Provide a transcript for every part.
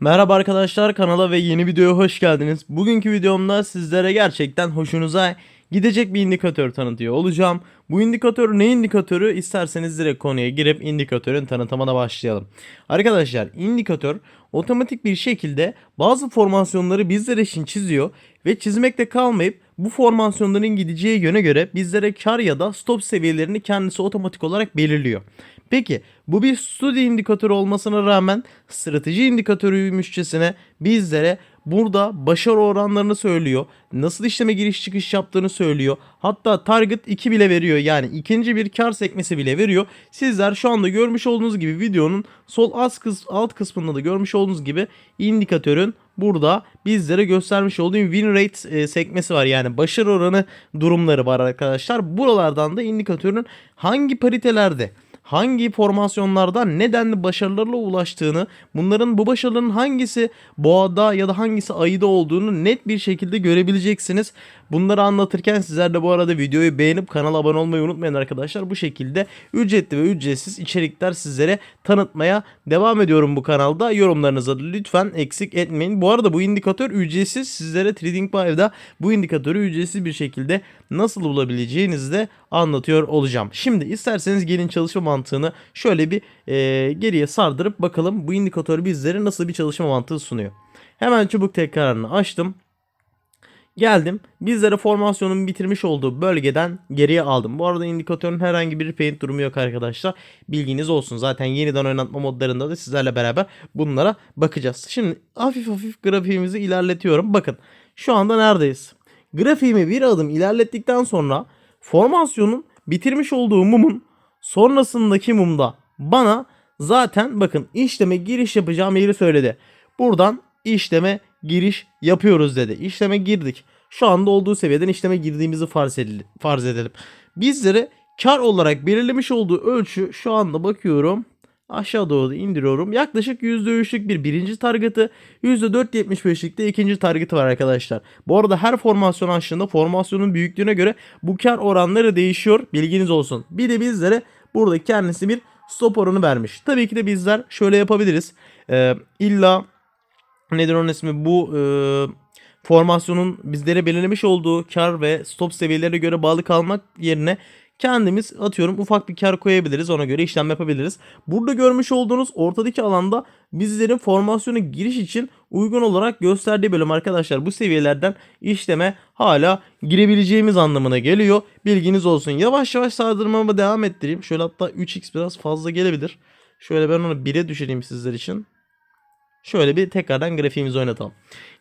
Merhaba arkadaşlar kanala ve yeni videoya hoş geldiniz. Bugünkü videomda sizlere gerçekten hoşunuza gidecek bir indikatör tanıtıyor olacağım. Bu indikatör ne indikatörü isterseniz direkt konuya girip indikatörün tanıtımına başlayalım. Arkadaşlar indikatör otomatik bir şekilde bazı formasyonları bizler için çiziyor ve çizmekte kalmayıp bu formasyonların gideceği yöne göre bizlere kar ya da stop seviyelerini kendisi otomatik olarak belirliyor. Peki bu bir studi indikatörü olmasına rağmen strateji indikatörüymüşçesine bizlere burada başarı oranlarını söylüyor. Nasıl işleme giriş çıkış yaptığını söylüyor. Hatta target 2 bile veriyor. Yani ikinci bir kar sekmesi bile veriyor. Sizler şu anda görmüş olduğunuz gibi videonun sol alt, alt kısmında da görmüş olduğunuz gibi indikatörün burada bizlere göstermiş olduğum win rate e, sekmesi var. Yani başarı oranı durumları var arkadaşlar. Buralardan da indikatörün hangi paritelerde hangi formasyonlarda nedenli başarılarla ulaştığını, bunların bu başarıların hangisi boğada ya da hangisi ayıda olduğunu net bir şekilde görebileceksiniz. Bunları anlatırken sizler de bu arada videoyu beğenip kanala abone olmayı unutmayın arkadaşlar. Bu şekilde ücretli ve ücretsiz içerikler sizlere tanıtmaya devam ediyorum bu kanalda. Yorumlarınızı lütfen eksik etmeyin. Bu arada bu indikatör ücretsiz. Sizlere TradingView'da bu indikatörü ücretsiz bir şekilde nasıl bulabileceğinizi de anlatıyor olacağım. Şimdi isterseniz gelin çalışma mantığını şöyle bir e, geriye sardırıp bakalım bu indikatör bizlere nasıl bir çalışma mantığı sunuyor. Hemen çubuk tekrarını açtım. Geldim. Bizlere formasyonun bitirmiş olduğu bölgeden geriye aldım. Bu arada indikatörün herhangi bir paint durumu yok arkadaşlar. Bilginiz olsun. Zaten yeniden oynatma modlarında da sizlerle beraber bunlara bakacağız. Şimdi hafif hafif grafiğimizi ilerletiyorum. Bakın şu anda neredeyiz? Grafiğimi bir adım ilerlettikten sonra formasyonun bitirmiş olduğu mumun sonrasındaki mumda bana zaten bakın işleme giriş yapacağım yeri söyledi. Buradan işleme giriş yapıyoruz dedi. İşleme girdik. Şu anda olduğu seviyeden işleme girdiğimizi farz edelim. Farz edelim. Bizlere kar olarak belirlemiş olduğu ölçü şu anda bakıyorum. Aşağı doğru indiriyorum. Yaklaşık %3'lük bir birinci targetı, %4.75'lik de ikinci targetı var arkadaşlar. Bu arada her formasyon aşığında formasyonun büyüklüğüne göre bu kar oranları değişiyor. Bilginiz olsun. Bir de bizlere burada kendisi bir stop oranı vermiş. Tabii ki de bizler şöyle yapabiliriz. Ee, illa nedir onun ismi bu e, formasyonun bizlere belirlemiş olduğu kar ve stop seviyelerine göre bağlı kalmak yerine kendimiz atıyorum ufak bir kar koyabiliriz ona göre işlem yapabiliriz. Burada görmüş olduğunuz ortadaki alanda bizlerin formasyona giriş için uygun olarak gösterdiği bölüm arkadaşlar bu seviyelerden işleme hala girebileceğimiz anlamına geliyor. Bilginiz olsun. Yavaş yavaş sardırmama devam ettireyim. Şöyle hatta 3x biraz fazla gelebilir. Şöyle ben onu 1'e düşüreyim sizler için. Şöyle bir tekrardan grafiğimizi oynatalım.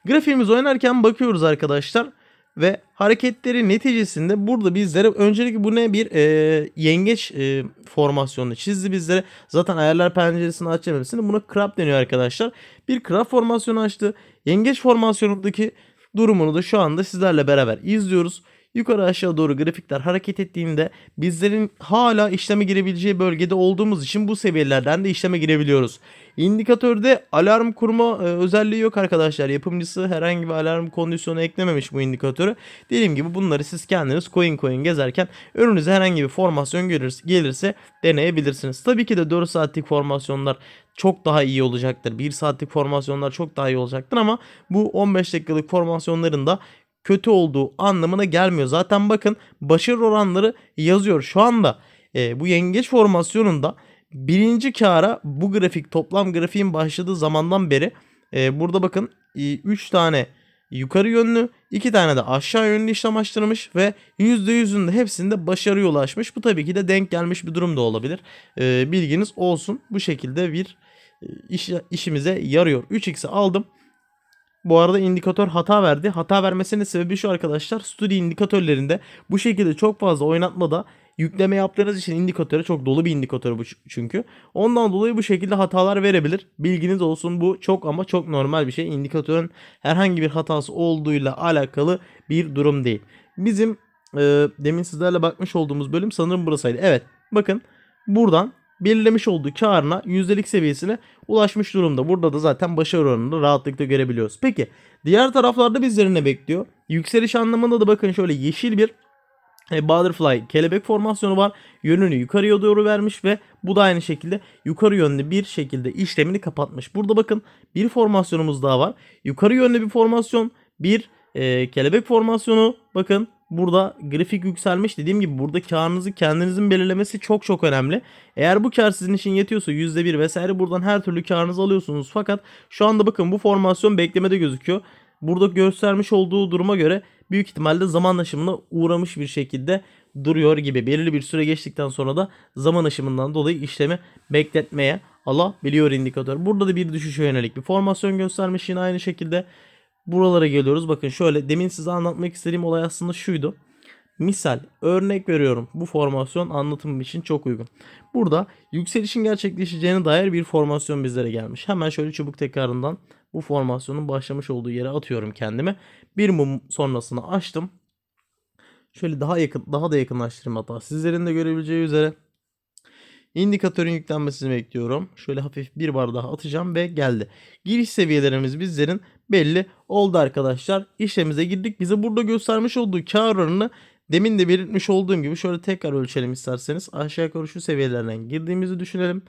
Grafiğimizi oynarken bakıyoruz arkadaşlar. Ve hareketleri neticesinde burada bizlere öncelikle bu ne bir e, yengeç e, formasyonunu çizdi bizlere. Zaten ayarlar penceresini açamamışsın. Buna crab deniyor arkadaşlar. Bir crab formasyonu açtı. Yengeç formasyonundaki durumunu da şu anda sizlerle beraber izliyoruz. Yukarı aşağı doğru grafikler hareket ettiğinde bizlerin hala işleme girebileceği bölgede olduğumuz için bu seviyelerden de işleme girebiliyoruz. İndikatörde alarm kurma e, özelliği yok arkadaşlar. Yapımcısı herhangi bir alarm kondisyonu eklememiş bu indikatörü. Dediğim gibi bunları siz kendiniz coin coin gezerken önünüze herhangi bir formasyon gelirse, deneyebilirsiniz. Tabii ki de 4 saatlik formasyonlar çok daha iyi olacaktır. 1 saatlik formasyonlar çok daha iyi olacaktır ama bu 15 dakikalık formasyonların da kötü olduğu anlamına gelmiyor. Zaten bakın başarı oranları yazıyor. Şu anda e, bu yengeç formasyonunda birinci kara bu grafik toplam grafiğin başladığı zamandan beri e, burada bakın 3 e, tane yukarı yönlü 2 tane de aşağı yönlü işlem açtırmış ve %100'ün de hepsinde başarıya ulaşmış. Bu tabii ki de denk gelmiş bir durum da olabilir. E, bilginiz olsun. Bu şekilde bir e, iş, işimize yarıyor. 3x'i aldım. Bu arada indikatör hata verdi. Hata vermesinin sebebi şu arkadaşlar. Studi indikatörlerinde bu şekilde çok fazla oynatmada yükleme yaptığınız için indikatöre çok dolu bir indikatör bu çünkü. Ondan dolayı bu şekilde hatalar verebilir. Bilginiz olsun bu çok ama çok normal bir şey. İndikatörün herhangi bir hatası olduğuyla alakalı bir durum değil. Bizim e, demin sizlerle bakmış olduğumuz bölüm sanırım burasıydı. Evet bakın buradan belirlemiş olduğu karına yüzdelik seviyesine ulaşmış durumda. Burada da zaten başarı oranını rahatlıkla görebiliyoruz. Peki diğer taraflarda bizleri ne bekliyor? Yükseliş anlamında da bakın şöyle yeşil bir e, butterfly kelebek formasyonu var. Yönünü yukarıya doğru vermiş ve bu da aynı şekilde yukarı yönlü bir şekilde işlemini kapatmış. Burada bakın bir formasyonumuz daha var. Yukarı yönlü bir formasyon, bir e, kelebek formasyonu. Bakın burada grafik yükselmiş. Dediğim gibi burada karınızı kendinizin belirlemesi çok çok önemli. Eğer bu kar sizin için yetiyorsa %1 vesaire buradan her türlü karınızı alıyorsunuz. Fakat şu anda bakın bu formasyon beklemede gözüküyor. Burada göstermiş olduğu duruma göre büyük ihtimalle zaman aşımına uğramış bir şekilde duruyor gibi. Belirli bir süre geçtikten sonra da zaman aşımından dolayı işlemi bekletmeye alabiliyor indikatör. Burada da bir düşüşe yönelik bir formasyon göstermiş yine aynı şekilde. Buralara geliyoruz. Bakın şöyle demin size anlatmak istediğim olay aslında şuydu. Misal örnek veriyorum. Bu formasyon anlatımım için çok uygun. Burada yükselişin gerçekleşeceğine dair bir formasyon bizlere gelmiş. Hemen şöyle çubuk tekrarından bu formasyonun başlamış olduğu yere atıyorum kendimi. Bir mum sonrasını açtım. Şöyle daha yakın daha da yakınlaştırayım hatta. Sizlerin de görebileceği üzere indikatörün yüklenmesini bekliyorum. Şöyle hafif bir bar atacağım ve geldi. Giriş seviyelerimiz bizlerin belli oldu arkadaşlar. İşlemize girdik. Bize burada göstermiş olduğu kar oranını demin de belirtmiş olduğum gibi şöyle tekrar ölçelim isterseniz. Aşağı yukarı şu seviyelerden girdiğimizi düşünelim.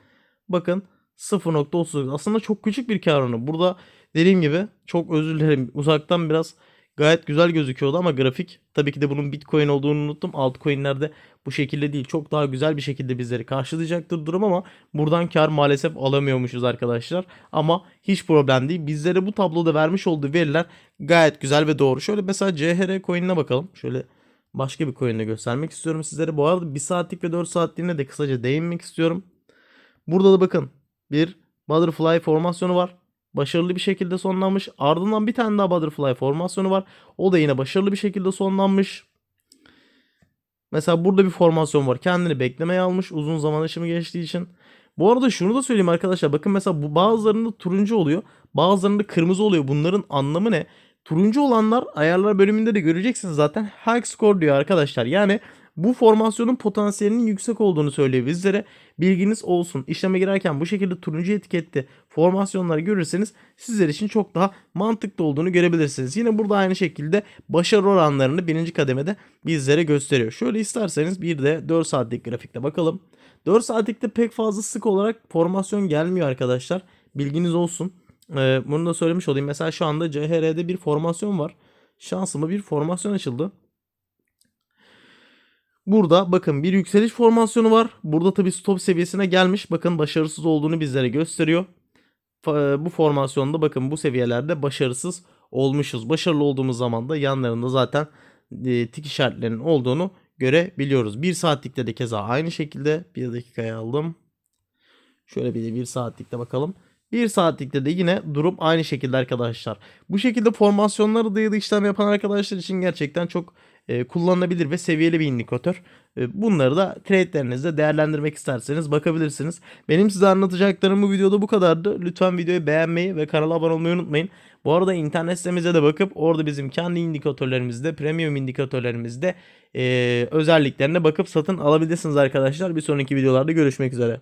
Bakın 0.30 aslında çok küçük bir kar oranı. Burada dediğim gibi çok özür dilerim uzaktan biraz gayet güzel gözüküyordu ama grafik tabii ki de bunun Bitcoin olduğunu unuttum. Altcoin'lerde bu şekilde değil. Çok daha güzel bir şekilde bizleri karşılayacaktır durum ama buradan kar maalesef alamıyormuşuz arkadaşlar. Ama hiç problem değil. Bizlere bu tabloda vermiş olduğu veriler gayet güzel ve doğru. Şöyle mesela CHR coin'ine bakalım. Şöyle başka bir coin'le göstermek istiyorum sizlere. Bu arada 1 saatlik ve 4 saatliğine de kısaca değinmek istiyorum. Burada da bakın bir butterfly formasyonu var. Başarılı bir şekilde sonlanmış. Ardından bir tane daha butterfly formasyonu var. O da yine başarılı bir şekilde sonlanmış. Mesela burada bir formasyon var. Kendini beklemeye almış uzun zaman aşımı geçtiği için. Bu arada şunu da söyleyeyim arkadaşlar. Bakın mesela bu bazılarında turuncu oluyor. Bazılarında kırmızı oluyor. Bunların anlamı ne? Turuncu olanlar ayarlar bölümünde de göreceksiniz zaten. High score diyor arkadaşlar. Yani bu formasyonun potansiyelinin yüksek olduğunu söylüyor bizlere. Bilginiz olsun. İşleme girerken bu şekilde turuncu etiketli formasyonları görürseniz sizler için çok daha mantıklı olduğunu görebilirsiniz. Yine burada aynı şekilde başarı oranlarını birinci kademede bizlere gösteriyor. Şöyle isterseniz bir de 4 saatlik grafikte bakalım. 4 saatlikte pek fazla sık olarak formasyon gelmiyor arkadaşlar. Bilginiz olsun. Ee, bunu da söylemiş olayım. Mesela şu anda CHR'de bir formasyon var. Şansıma bir formasyon açıldı. Burada bakın bir yükseliş formasyonu var. Burada tabi stop seviyesine gelmiş. Bakın başarısız olduğunu bizlere gösteriyor. Fa- Bu formasyonda bakın bu seviyelerde başarısız olmuşuz. Başarılı olduğumuz zaman da yanlarında zaten e, tik işaretlerinin olduğunu görebiliyoruz. Bir saatlikte de keza aynı şekilde. Bir dakikaya aldım. Şöyle bir de bir saatlikte bakalım. Bir saatlikte de yine durum aynı şekilde arkadaşlar. Bu şekilde formasyonları dayalı işlem yapan arkadaşlar için gerçekten çok e, kullanılabilir ve seviyeli bir indikatör. E, bunları da trade'lerinizde değerlendirmek isterseniz bakabilirsiniz. Benim size anlatacaklarım bu videoda bu kadardı. Lütfen videoyu beğenmeyi ve kanala abone olmayı unutmayın. Bu arada internet sitemize de bakıp orada bizim kendi indikatörlerimizde, premium indikatörlerimizde e, özelliklerine bakıp satın alabilirsiniz arkadaşlar. Bir sonraki videolarda görüşmek üzere.